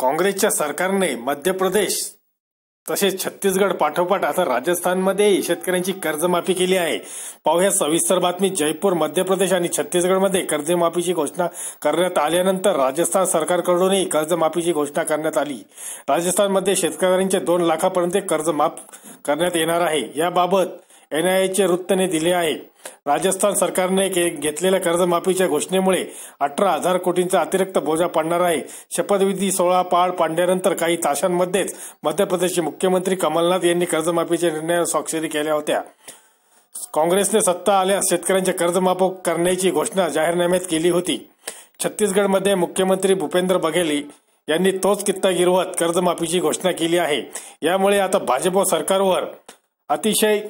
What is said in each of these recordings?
काँग्रेसच्या सरकारने मध्य प्रदेश तसेच छत्तीसगड पाठोपाठ आता राजस्थानमध्येही शेतकऱ्यांची कर्जमाफी केली आहे. पाहूया सविस्तर बातमी. जयपूर मध्य प्रदेश आणि छत्तीसगडमध्ये कर्जमाफीची घोषणा करण्यात आल्यानंतर राजस्थान सरकारकडूनही कर्जमाफीची घोषणा करण्यात आली. राजस्थानमध्ये शेतकऱ्यांचे दोन लाखापर्यंत कर्ज माफ करण्यात येणार आहे. याबाबत एनआयएचे वृत्तने दिले आहे. राजस्थान सरकारने घेतलेल्या कर्जमाफीच्या घोषणेमुळे अठरा हजार कोटींचा अतिरिक्त बोजा पडणार आहे. शपथविधी सोळा पाळ पाडल्यानंतर काही तासांमध्येच मध्य प्रदेशचे मुख्यमंत्री कमलनाथ यांनी कर्जमाफीच्या निर्णयावर स्वाक्षरी केल्या होत्या. काँग्रेसने सत्ता आल्यास शेतकऱ्यांचे कर्जमाफ करण्याची घोषणा जाहीरनाम्यात केली होती. छत्तीसगडमध्ये मुख्यमंत्री भूपेंद्र बघेल यांनी तोच कित्ता गिरवत कर्जमाफीची घोषणा केली आहे. यामुळे आता भाजप सरकारवर अतिशय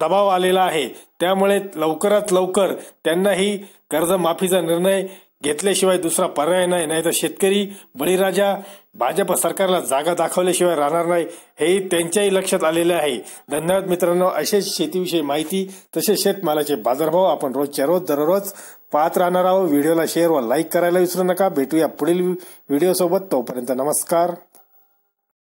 दबाव आलेला आहे. त्यामुळे लवकरात लवकर त्यांनाही कर्जमाफीचा निर्णय घेतल्याशिवाय दुसरा पर्याय नाही. नाही तर शेतकरी बळीराजा भाजप सरकारला जागा दाखवल्याशिवाय राहणार नाही हेही त्यांच्याही लक्षात आलेले आहे. धन्यवाद मित्रांनो. असेच शेतीविषयी माहिती तसेच शेतमालाचे बाजारभाव आपण रोजच्या रोज दररोज पाहत राहणार आहोत. व्हिडिओला शेअर व लाईक करायला विसरू नका. भेटूया पुढील व्हिडिओ सोबत तोपर्यंत नमस्कार.